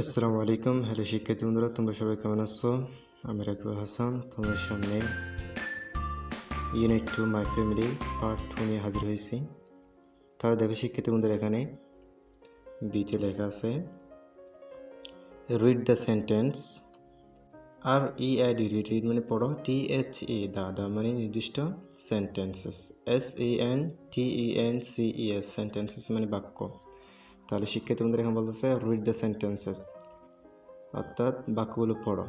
আসসালামু আলাইকুম। হ্যালো শিক্ষার্থী বন্ধুরা, তোমরা সবাই কেমন আছো? আমি রাকিবুল হাসান, তোমাদের সামনে unit two my family part two নিয়ে হাজির হয়েছি। তাহলে দেখো শিক্ষার্থী বন্ধুরা, এখানে বিতে লেখা আছে। Read the sentence R E I D read read মানে পড়ো T H E the the মানে নির্দিষ্ট sentences S E N T E N C E S sentences মানে বাক্য। তাহলে শিক্ষার্থী বন্ধুরা এখন বলতেছে রিড দ্য সেন্টেন্সেস অর্থাৎ বাক্যগুলো পড়ো।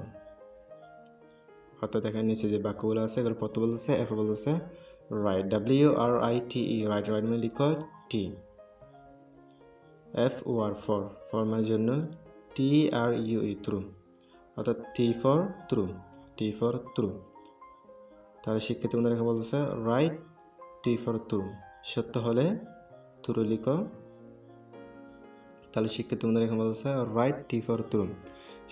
অর্থাৎ এখানে নিচে যে বাক্যগুলো আছে, এগুলো পড়তে বলতেছে, এরপর বলতেছে write W R I T E write write মানে লিখো T F O R for for মানে জন্য T R U E true অর্থাৎ T for true T for true তাহলে শিক্ষার্থী বন্ধুরা এখানে বলতেছে রাইট টি ফর থ্রু সত্য হলে থ্রু লিখো। তাহলে শিক্ষার্থী বন্ধুরা এখানে বলতেছে রাইট টি ফর থ্রু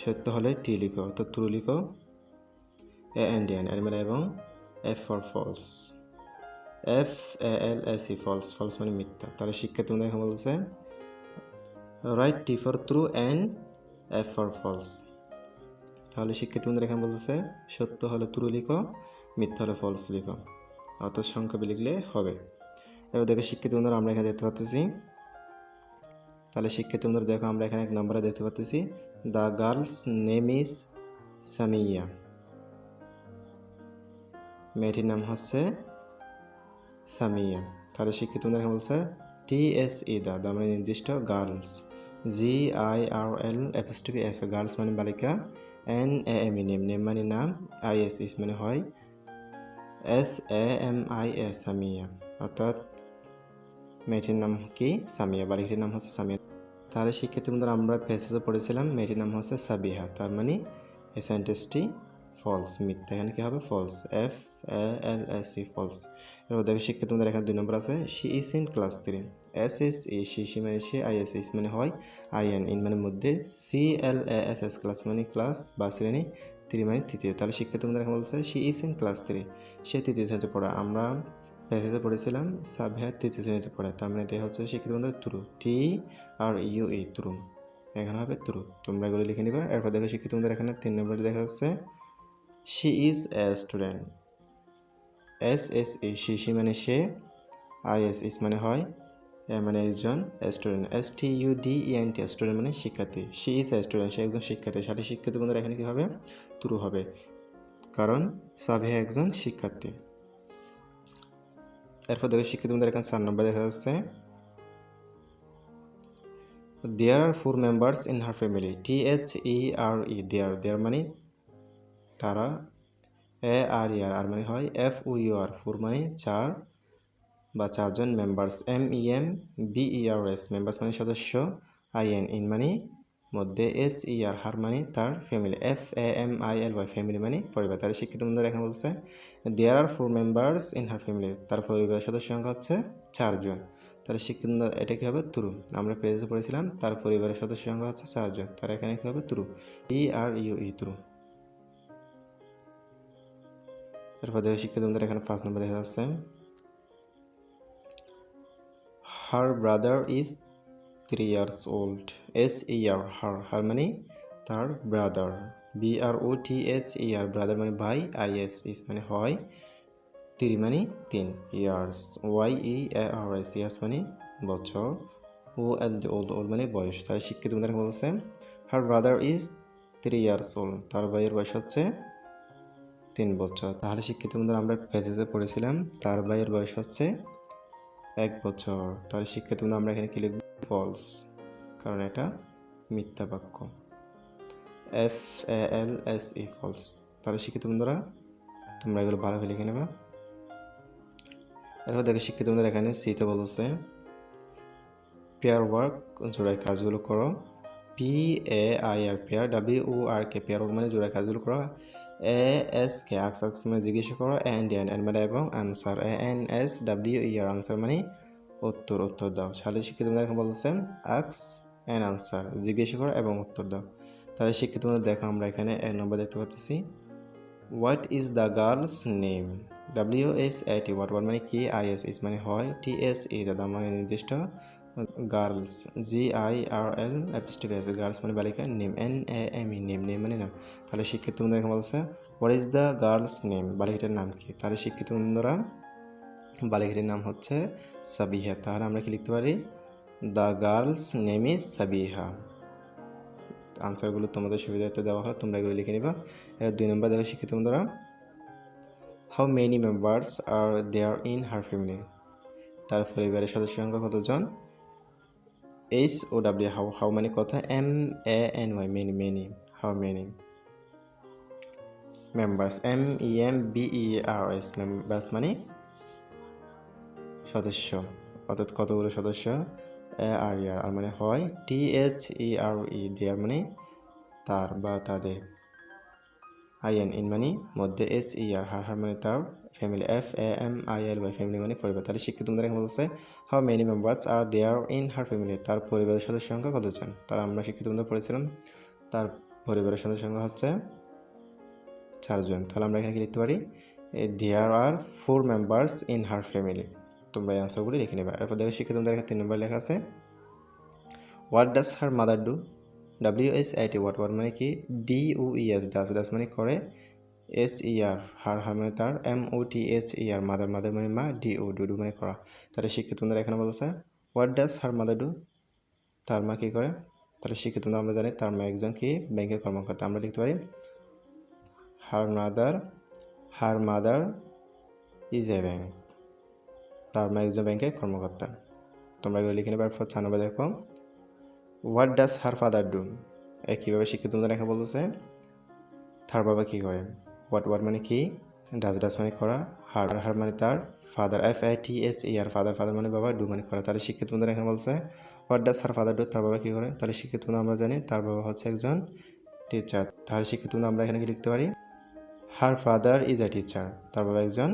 সত্য হলে টি লিখো, তো থ্রু লিখো এ এন এর মানে এবং F for false F A L S E false false মানে মিথ্যা। তাহলে শিক্ষার্থী বন্ধুরা এখানে বলতেছে right T for true and F for false তাহলে শিক্ষার্থী বন্ধুরা এখানে বলতেছে সত্য হলে ট্রু লিখো, মিথ্যা হলে ফলস লিখো। অর্থাৎ সংখ্যা লিখলে হবে। এবার দেখো শিক্ষিত বন্ধুরা, আমরা এখানে দেখতে পাচ্ছি তাহলে শিক্ষার্থী বন্ধুরা, দেখো আমরা এখানে এক নম্বরে দেখতে পাচ্ছি the girls name is Samia মেয়েটির নাম হচ্ছে সামিয়া তাহলে শিক্ষিত বন্ধুরা বলছে টি এস ই দা দা মানে নির্দিষ্ট girls G I R L apostrophe S girls মানে বালিকা। N A M E name name মানে নাম। আই এস ইস মানে হয়। S A M I S Samia অর্থাৎ মেয়েটির নাম কি? সামিয়া বালিকাটির নাম হচ্ছে সামিয়া তাহলে শিক্ষার্থী বন্ধুরা আমরা পেসেজে পড়েছিলাম, মেয়েটির নাম হচ্ছে সাবিহা, তার মানে এই সেন্টেন্সটি ফলস মিথ্যা। এখানে কী হবে? False F A L S E false এবার দেখো শিক্ষার্থী বন্ধুরা এখানে দুই নম্বর আছে she is in class three S S E she she মানে সে আই এস ইস মানে হয় আই এন ইন মানে মধ্যে C L A S S class মানে ক্লাস বা শ্রেণি থ্রি মানে তৃতীয়। তাহলে শিক্ষার্থী বন্ধুরা এখানে বলছে she is in class three সে তৃতীয় শ্রেণীতে পড়া। আমরা প্যাসেজে পড়েছিলাম সাবহেয়ার তৃতীয় শ্রেণীতে পড়ে। তার মানে এটা হচ্ছে শিক্ষিত বন্ধুরা ত্রু টি আর ইউ ই ত্রু। এখানে হবে ত্রু। তোমরা এগুলো লিখে নিবা। এরপর দেখো শিক্ষিত বন্ধুরা এখানে তিন নম্বরে দেখা যাচ্ছে she is a student S S E she she মানে সে। আই এস ইস মানে হয়, এ মানে একজন student S T U D N T student মানে শিক্ষার্থী। শি ইজ এ স্টুডেন্ট সে একজন শিক্ষার্থী। সাথে শিক্ষিত বন্ধুরা এখানে কী হবে? ত্রু হবে। কারণ সাবিহা একজন শিক্ষার্থী। এরপর দেখো শিক্ষিত বন্ধুরা এখানে চার নম্বর দেখা যাচ্ছে। There are four members in her family T H E R E there there মানে তারা এ আর ইয়ার আর মানে হয় F O U R four মানে চার বা চারজন members M E M B E R S members মানে সদস্য আই এন ইন মানে মধ্যে এস ই আর হার মানে তার family F A M I L Y family মানে পরিবার। তাহলে শিক্ষিত বন্ধুরা এখানে বলছে there are four members in her family তার পরিবারের সদস্য সংখ্যা হচ্ছে চারজন। তাহলে শিক্ষিত এটা কী হবে ত্রু আমরা পেজে পড়েছিলাম, তার পরিবারের সদস্য সংখ্যা হচ্ছে চারজন। তার এখানে কী হবে ত্রু ই আর ইউ ই ত্রু এরপর দেখো শিক্ষিত বন্ধুরা এখানে পাঁচ নম্বর দেখা যাচ্ছে। Her brother is three years old S R her her মানে তার brother B R O T S R brother মানে ভাই আই এস ইস মানে হয় থ্রি মানে তিন years Y E R S years মানে বছর. ও এল ওল্ড ওল্ড মানে বয়স, তাই শিক্ষিত বন্ধুরা বলছে her brother is three years old তার ভাইয়ের বয়স হচ্ছে তিন বছর। তাহলে শিক্ষিত বন্ধুরা আমরা পেজেসে পড়েছিলাম, তার ভাইয়ের বয়স হচ্ছে এক বছর। তাহলে শিক্ষিত বন্ধু আমরা এখানে কি ফলস, কারণ এটা মিথ্যা বাক্য। F L S E false. তাহলে শিক্ষিত বন্ধুরা, তোমরা এগুলো ভালোভাবে লিখে নেবে। এরপর দেখো, শিক্ষিত বন্ধুরা এখানে সিতে বলছে পেয়ার ওয়ার্ক জোড়ায় কাজগুলো করো। P A I R pair W R K pair work মানে জোড়ায় কাজগুলো করো। এ এস কে আক্স আক্স মানে জিজ্ঞাসা করো। এন্ড এন এন মানে এবং answer A N S W E R answer মানে উত্তর উত্তর দাও। শালীন শিক্ষিত এখন বলছেন আক্স অ্যান আনসার জিজ্ঞাসা করো এবং উত্তর দাও। তাহলে শিক্ষিত দেখো আমরা এখানে এক নম্বর দেখতে পাচ্ছি। What is the girls name W S A T what মানে কি? আই এস ইস মানে হয় টি এস ই দাদা মানে নির্দিষ্ট গার্লস জি আই আর এল অ্যাপস্টিক আছে গার্লস মানে বালিকা name N A M E name name মানে নাম। তাহলে শিক্ষিত বন্ধুরা এখানে বলছে what is the girls name বালিকাটার নাম কি? তাহলে শিক্ষিত বন্ধুরা বালিকাটির নাম হচ্ছে সাবিহা। তাহলে আমরা কি লিখতে পারি? The girls name is Sabiha. আনসারগুলো তোমাদের সুবিধার্থে দেওয়া হলো, তোমরা এগুলো লিখে নিবা। এবার দুই নম্বর দেখো শিক্ষিত বন্ধুরা। How many members are there in her family তার পরিবারের সদস্য সংখ্যা কতজন? H O W how how মানে কথা? M A N Y many many how many members M E M B E R S members মানে সদস্য। অর্থাৎ কতগুলো সদস্য? এ, আর, ইয়ার। আর মানে হয় টি এইচ ই আর ই দেয়ার মানে তার বা তাদের। আই এন ইন মানে মধ্যে H E R her her মানে তার family F A M I L Y family মানে পরিবার। তাহলে শিক্ষিত তোমাদের এখানে বলছে how many members are there in her family তার পরিবারের সদস্য সংখ্যা কতজন? তার আমরা শিক্ষিত বন্ধু পড়েছিলাম তার পরিবারের সদস্য সংখ্যা হচ্ছে চারজন। তাহলে আমরা এখানে কি লিখতে পারি? There are four members in her family তোমরা এই আনসারগুলি লিখে নেবে। এরপর দেখো শিক্ষিত তোমাদের তিন নম্বর লেখা আছে what does her mother do W S I T what what মানে কি? D U E S does does মানে করে S E R her her মানে তার M O T H E R mother mother মানে মা ডি ও ডু ডু মানে করা। তাহলে শিক্ষিত তোমরা এখানে বলছে what does her mother do তার মা কী করে? তাহলে শিক্ষিত তোমরা, আমরা জানি তার মা একজন কি? ব্যাংকের কর্মকর্তা। আমরা লিখতে পারি her mother her mother is a bank তার মা একজন ব্যাংকের কর্মকর্তা। তোমরা এগুলো লিখে নেবার পর ছানবে দেখো what does her father do a কীভাবে শিক্ষিত তোমরা লেখা বলতেছে? তার বাবা কী করে? হোয়াট হোয়াট মানে কি? ডাস ডাস মানে করা। হার হার মানে তার father F I T S E R father father মানে বাবা ডু মানে করা। তাহলে শিক্ষিত বন্ধুরা এখানে বলছে what does her father do তার বাবা কী করে? তাহলে শিক্ষিত বন্ধু আমরা জানি, তার বাবা হচ্ছে একজন টিচার তাহলে শিক্ষিত বন্ধু আমরা এখানে কি লিখতে পারি? Her father is a teacher তার বাবা একজন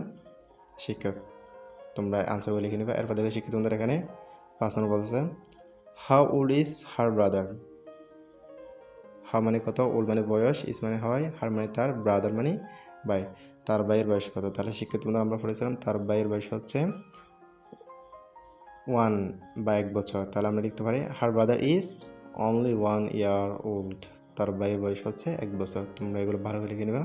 শিক্ষক। তোমরা আনসারগুলো লিখে নেবে। এরপর দেখো শিক্ষিত বন্ধুরা এখানে পাঁচ নম্বর বলছে how old is her brother how মানে কত? ওল্ড মানে বয়স ইস মানে হয় হার মানে তার ব্রাদার মানে ভাই। তার ভাইয়ের বয়স কত? তাহলে শিক্ষিত বন্ধু আমরা পড়েছিলাম, তার ভাইয়ের বয়স হচ্ছে ওয়ান বা এক বছর। তাহলে আমরা লিখতে পারি her brother is only one year old তার ভাইয়ের বয়স হচ্ছে এক বছর। তোমরা এগুলো ভালো করে লিখে নেবা।